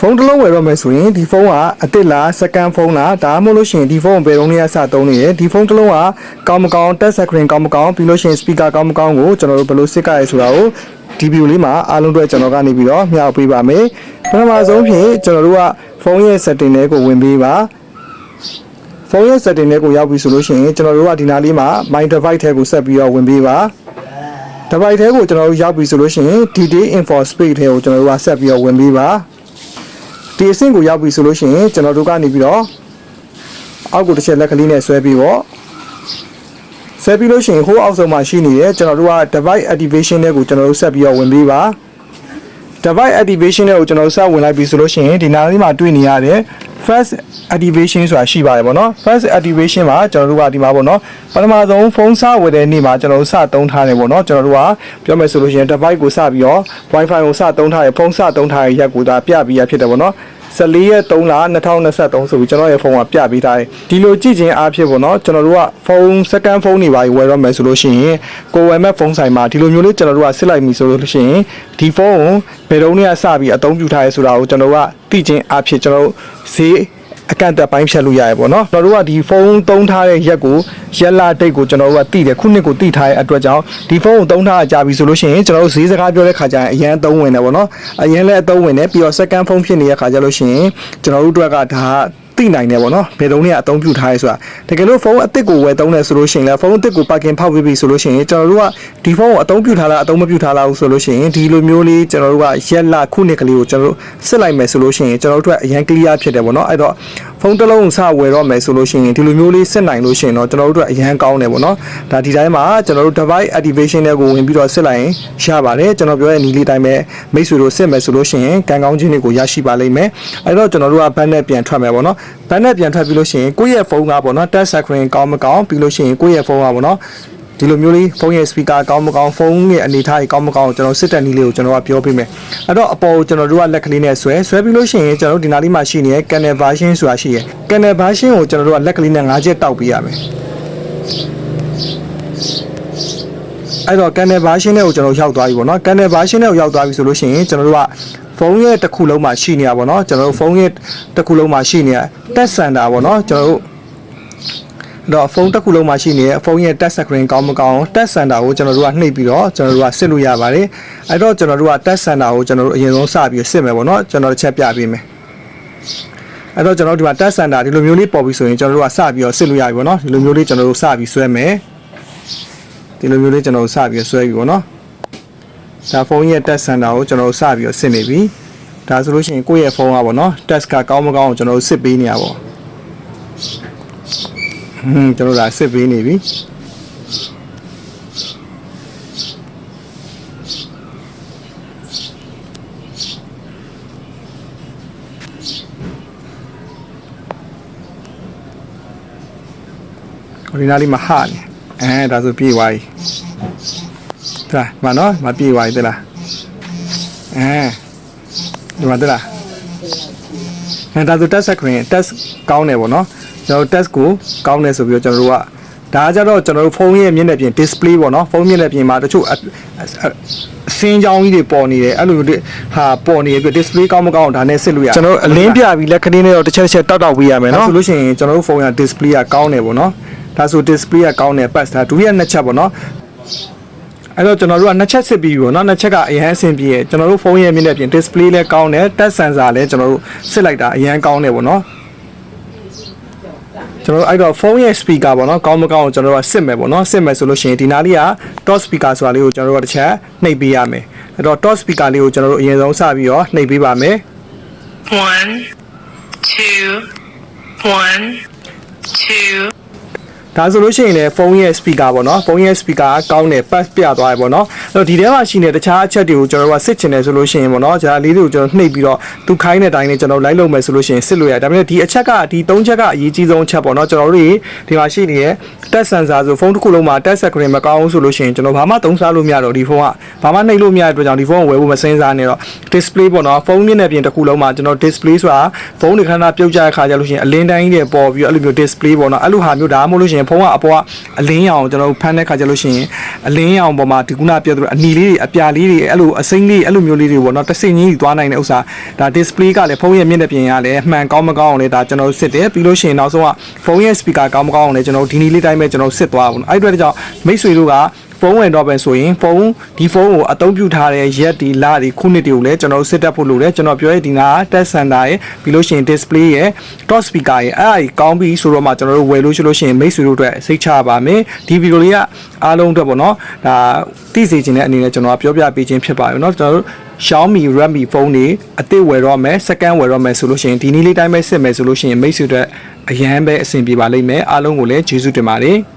ဖုန်းတစ်လုံးဝယ်တော့မယ်ဆိုရင်ဒီဖုန်းကအစ်စ်လားစကန်ဖုန်းလားဒါမှမဟုတ်လို့ရှိရင်ဒီဖုန်းကိုဘယ်တော့မှစသုံးနေတယ်ဒီဖုန်းတစ်လုံးကကောင်းမကောင်းတက်ဆက်ခရင်ကောင်းမကောင်းပြီးလို့ရှိရင် speaker ကောင်းမကောင်းကိုကျွန်တော်တို့ဘယ်လိုစစ်ကြရဲဆိုတာကိုဒီဗီဒီယိုလေးမှာအားလုံးအတွက်ကျွန်တော်ကနေပြီးတော့မျှဝေပေးပါမယ်ပထမဆုံးဖြင့်ကျွန်တော်တို့ကဖုန်းရဲ့ setting တွေကိုဝင်ပေးပါဖုန်းရဲ့ setting တွေကိုရောက်ပြီဆိုလို့ရှိရင်ကျွန်တော်တို့ကဒီနားလေးမှာ my device ထဲကိုဆက်ပြီးတော့ဝင်ပေးပါ device ထဲကိုကျွန်တော်တို့ရောက်ပြီဆိုလို့ရှိရင် DD info space ထဲကိုကျွန်တော်တို့ကဆက်ပြီးတော့ဝင်ပေးပါ ဒီအဆင့်ကိုရောက်ပြီဆိုလို့ရှိရင်ကျွန်တော်တို့ကနေပြီးတော့အောက်ကိုတစ်ချက်လက်ကလေးနဲ့ဆွဲပြီးတော့ဆွဲပြီးလို့ရှိရင်ဟိုးအောက်ဆုံးမှာရှိနေတယ်ကျွန်တော်တို့က device activation တွေကိုကျွန်တော်တို့ဆက်ပြီးတော့ဝင်ပြီးပါ device activation တွေကိုကျွန်တော်တို့ဆက်ဝင်လိုက်ပြီဆိုလို့ရှိရင်ဒီနားလေးမှာတွေ့နေရတယ် first activation ဆိုတာရှိပါတယ်ဗောနော် first activation မှာကျွန်တော်တို့ကဒီမှာဗောနော်ပထမဆုံးဖုန်းစဝယ်တဲ့နေ့မှာကျွန်တော်တို့စသုံးထားတယ်ဗောနော်ကျွန်တော်တို့ကပြောမယ်ဆိုလို့ရှိရင် device ကိုစပြီးတော့ wifi ကိုစသုံးထားရဖုန်းစသုံးထားရရက်ကိုဒါပြပြီးရဖြစ်တယ်ဗောနော် 14ရက်3လ2023ဆိုပြီးကျွန်တော်ရဲ့ဖုန်းကပြပေးထားတယ်ဒီလိုကြည့်ခြင်းအားဖြင့်ပေါ့နော်ကျွန်တော်တို့ကဖုန်း second phone တွေပါဝယ်ရမယ်ဆိုလို့ရှိရင်ကိုဝယ်မဲ့ဖုန်းဆိုင်မှာဒီလိုမျိုးလေးကျွန်တော်တို့ကစစ်လိုက်ပြီဆိုလို့ရှိရင်ဒီဖုန်းကိုဘယ်တော့မှစပြီးအသုံးပြုထားရဲဆိုတာကိုကျွန်တော်တို့ကသိခြင်းအားဖြင့်ကျွန်တော်တို့ဈေး အကန့်အသတ်ပိုင်းဖြတ်လို့ရရပေါ့နော်ကျွန်တော်တို့ကဒီဖုန်းသုံးထားတဲ့ရက်ကိုရက်လာဒိတ်ကိုကျွန်တော်တို့ကသိတယ်ခုနှစ်ကိုသိထားတဲ့အတွက်ကြောင့်ဒီဖုန်းကိုသုံးထားကြပြီဆိုလို့ရှိရင်ကျွန်တော်တို့ဈေးစကားပြောတဲ့ခါကျရင်အရန်အသုံးဝင်တယ်ပေါ့နော်အရန်လည်းအသုံးဝင်တယ်ပြီးတော့ second phone ဖြစ်နေတဲ့ခါကျလို့ရှိရင်ကျွန်တော်တို့အတွက်ကဒါ သိနိုင်တယ်ပေါ့နော်ဘယ်တုန်းကအသုံးပြုထားရဲဆိုတာတကယ်လို့ဖုန်းအစ်စ်ကိုဝယ်သုံးတယ်ဆိုလို့ရှိရင်လည်းဖုန်းအစ်စ်ကိုပါကင်ဖောက်ပြီးပြီဆိုလို့ရှိရင်ကျွန်တော်တို့ကဒီဖုန်းကိုအသုံးပြုထားလားအသုံးမပြုထားလားဆိုလို့ရှိရင်ဒီလိုမျိုးလေးကျွန်တော်တို့ကရက်လာခုနှစ်ကလေးကိုကျွန်တော်တို့စစ်လိုက်မယ်ဆိုလို့ရှိရင်ကျွန်တော်တို့အတွက်အရန် clear ဖြစ်တယ်ပေါ့နော်အဲ့တော့ ဖုန်းတစ်လုံးကိုစဝယ်တော့မယ်ဆိုလို့ရှိရင်ဒီလိုမျိုးလေးစစ်နိုင်လို့ရှိရင်တော့ကျွန်တော်တို့အတွက်အရန်ကောင်းတယ်ပေါ့နော်ဒါဒီတိုင်းမှာကျွန်တော်တို့ device activation တွေကိုဝင်ပြီးတော့စစ်လိုက်ရင်ရပါတယ်ကျွန်တော်ပြောတဲ့နည်းလေးတိုင်းပဲမိတ်ဆွေတို့စစ်မယ်ဆိုလို့ရှိရင်ကံကောင်းခြင်းတွေကိုရရှိပါလိမ့်မယ်အဲ့တော့ကျွန်တော်တို့ကဘတ်နဲ့ပြန်ထွက်မယ်ပေါ့နော်ဘတ်နဲ့ပြန်ထွက်ပြီးလို့ရှိရင်ကိုယ့်ရဲ့ဖုန်းကပေါ့နော် touch screen ကောင်းမကောင်းပြီးလို့ရှိရင်ကိုယ့်ရဲ့ဖုန်းကပေါ့နော် ဒီလိုမျိုးလေးဖုန်းရဲ့ speaker ကောင်းမကောင်းဖုန်းရဲ့အနေအထားကြီးကောင်းမကောင်းကျွန်တော်စစ်တက်နည်းလေးကိုကျွန်တော်ကပြောပေးမယ်အဲ့တော့အပေါ်ကိုကျွန်တော်တို့ကလက်ကလေးနဲ့ဆွဲဆွဲပြီးလို့ရှိရင်ကျွန်တော်တို့ဒီနားလေးမှာရှိနေတဲ့ Canon version ဆိုတာရှိရယ် Canon version ကိုကျွန်တော်တို့ကလက်ကလေးနဲ့၅ချက်တောက်ပေးရမယ်အဲ့တော့ Canon version နဲ့ကိုကျွန်တော်ရောက်သွားပြီပေါ့နော် Canon version နဲ့ကိုရောက်သွားပြီဆိုလို့ရှိရင်ကျွန်တော်တို့ကဖုန်းရဲ့တစ်ခုလုံးမှာရှိနေရပါတော့ကျွန်တော်တို့ဖုန်းရဲ့တစ်ခုလုံးမှာရှိနေရတက်စန်တာပေါ့နော်ကျွန်တော်တို့ တော့ဖုန်းတစ်ခုလုံးမှာရှိနေတဲ့ဖုန်းရဲ့ touch screen ကောင်းမကောင်း touch center ကိုကျွန်တော်တို့ကနှိပ်ပြီးတော့ကျွန်တော်တို့ကစစ်လို့ရပါတယ်အဲ့တော့ကျွန်တော်တို့က touch center ကိုကျွန်တော်တို့အရင်ဆုံးစပြီးစစ်မယ်ပေါ့နော်ကျွန်တော်တစ်ချက်ပြပေးမယ်အဲ့တော့ကျွန်တော်တို့ဒီမှာ touch center ဒီလိုမျိုးလေးပေါ်ပြီးဆိုရင်ကျွန်တော်တို့ကစပြီးတော့စစ်လို့ရပြီပေါ့နော်ဒီလိုမျိုးလေးကျွန်တော်တို့စပြီးဆွဲမယ်ဒီလိုမျိုးလေးကျွန်တော်တို့စပြီးဆွဲပြီပေါ့နော်ဒါဖုန်းရဲ့ touch center ကိုကျွန်တော်တို့စပြီးတော့စစ်နေပြီဒါဆိုလို့ရှိရင်ကိုယ့်ရဲ့ဖုန်းကပေါ့နော် touch ကကောင်းမကောင်းကိုကျွန်တော်တို့စစ်ပေးနေရပါဘော ဟွန်းကျွန်တော်တို့ဒါစစ်ပေးနေပြီဒီနားလေးမှာဟာနေအဲဒါဆိုပြေးသွားပြီဒါမနော်မပြေးသွားပြီတလားအဲဒီမှာတလားအဲဒါဆို test screen test ကောင်းတယ်ပေါ့နော် ကျွန်တော် test ကိုကောင်းတယ်ဆိုပြီးတော့ကျွန်တော်တို့ကဒါကကြတော့ကျွန်တော်တို့ဖုန်းရဲ့မျက်နှာပြင် display ပေါ့နော်ဖုန်းမျက်နှာပြင်မှာတချို့အအစင်းကြောင်းကြီးတွေပေါ်နေတယ်အဲ့လိုမျိုးတွေဟာပေါ်နေပြီး display ကောင်းမကောင်းဒါနဲ့စစ်လို့ရကျွန်တော်တို့အလင်းပြပြီးလက်ကလေးနဲ့တော့တစ်ချက်တစ်ချက်တောက်တောက်ပေးရမယ်နော်ဆိုလို့ရှိရင်ကျွန်တော်တို့ဖုန်းက display ကကောင်းတယ်ပေါ့နော်ဒါဆို display ကကောင်းတယ် pass ဒါဒုတိယနှစ်ချက်ပေါ့နော်အဲ့တော့ကျွန်တော်တို့ကနှစ်ချက်စစ်ပြီးပြီပေါ့နော်နှစ်ချက်ကအရန်အဆင်ပြေရကျွန်တော်တို့ဖုန်းရဲ့မျက်နှာပြင် display လည်းကောင်းတယ် touch sensor လည်းကျွန်တော်တို့စစ်လိုက်တာအရန်ကောင်းတယ်ပေါ့နော် ကျွန်တော်တို့အဲ့တော့ဖုန်းရဲ့ speaker ပေါ့နော်ကောင်းမကောင်းကိုကျွန်တော်တို့ကစစ်မယ်ပေါ့နော်စစ်မယ်ဆိုလို့ရှိရင်ဒီနားလေးက top speaker ဆိုတာလေးကိုကျွန်တော်တို့ကတစ်ချက်နှိပ်ပေးရမယ်အဲ့တော့ top speaker လေးကိုကျွန်တော်တို့အရင်ဆုံးစပြီးတော့နှိပ်ပေးပါမယ် One, two, one, two. ဒါဆိုလို့ရှိရင်လည်းဖုန်းရဲ့ speaker ပေါ့နော်ဖုန်းရဲ့ speaker ကကောင်းတယ် pass ပြသွားတယ်ပေါ့နော်အဲ့တော့ဒီထဲမှာရှိနေတဲ့တခြားအချက်တွေကိုကျွန်တော်တို့ကစစ်ချင်တယ်ဆိုလို့ရှိရင်ပေါ့နော်ဂျာလေးတွေကိုကျွန်တော်နှိပ်ပြီးတော့သူခိုင်းတဲ့အတိုင်းနဲ့ကျွန်တော်လိုက်လုပ်မယ်ဆိုလို့ရှိရင်စစ်လို့ရတယ်ဒါပေမဲ့ဒီအချက်ကဒီ၃ချက်ကအရေးကြီးဆုံးအချက်ပေါ့နော်ကျွန်တော်တို့ဒီမှာရှိနေတဲ့ touch sensor ဆိုဖုန်းတစ်ခုလုံးမှာ touch screen မကောင်းဘူးဆိုလို့ရှိရင်ကျွန်တော်ဘာမှသုံးစားလို့မရတော့ဒီဖုန်းကဘာမှနှိပ်လို့မရတဲ့အတွက်ကြောင့်ဒီဖုန်းကိုဝယ်ဖို့မစင်းစားနဲ့တော့ display ပေါ့နော်ဖုန်းမျက်နှာပြင်တစ်ခုလုံးမှာကျွန်တော် display ဆိုတာဖုန်းတွေခဏခဏပြုတ်ကြတဲ့ခါကျလို့ရှိရင်အလင်းတိုင်းကြီးတွေပေါ်ပြီးအဲ့လိုမျိုး display ပေါ့နော်အဲ့လိုဟာမျိုးဒါမှမဟုတ်လို့ရှိရင်ဖုန်းကအပေါ်ကအလင်းရောင်ကျွန်တော်တို့ဖမ်းတဲ့ခါကျလို့ရှိရင်အလင်းရောင်ပေါ်မှာဒီခုနပြောသလိုအနီလေးတွေအပြာလေးတွေအဲ့လိုအစိမ့်လေးအဲ့လိုမျိုးလေးတွေပေါ့နော်တဆင်ကြီးကြီးသွားနိုင်တဲ့ဥစ္စာဒါ display ကလည်းဖုန်းရဲ့မျက်နှာပြင်ကလည်းအမှန်ကောင်းမကောင်းအောင်လည်းဒါကျွန်တော်တို့စစ်တယ်ပြီးလို့ရှိရင်နောက်ဆုံးကဖုန်းရဲ့ speaker ကောင်းမကောင်းအောင်လည်းကျွန်တော်တို့ဒီနေ့လေးတိုင်းပဲကျွန်တော်တို့စစ်သွားပါဘူးအဲ့ဒီအတွက်ကြောင့်မိတ်ဆွေတို့က ဖုန်းဝင်တော့ပဲဆိုရင်ဖုန်းဒီဖုန်းကိုအသုံးပြုထားတဲ့ရက်ဒီလဒီခုနှစ်တွေကိုလည်းကျွန်တော်တို့စစ်တက်ဖို့လိုတယ်ကျွန်တော်ပြောရဒီနာ test center ရဲ့ပြီးလို့ရှိရင် display ရဲ့ top speaker ရဲ့အဲ့အကောင်းပြီဆိုတော့မှကျွန်တော်တို့ဝယ်လို့ရှိလို့ရှိရင်မိတ်ဆွေတို့အတွက်စိတ်ချပါမယ်ဒီဗီဒီယိုလေးကအားလုံးအတွက်ပေါ့နော်ဒါသိစေချင်တဲ့အနေနဲ့ကျွန်တော်ကပြောပြပေးခြင်းဖြစ်ပါတယ်เนาะကျွန်တော်တို့ Xiaomi Redmi ဖုန်းတွေအသစ်ဝယ်တော့မယ် second ဝယ်တော့မယ်ဆိုလို့ရှိရင်ဒီနေ့လေးတိုင်းပဲစစ်မယ်ဆိုလို့ရှိရင်မိတ်ဆွေတို့အရန်ပဲအဆင်ပြေပါလိမ့်မယ်အားလုံးကိုလည်းကျေးဇူးတင်ပါတယ်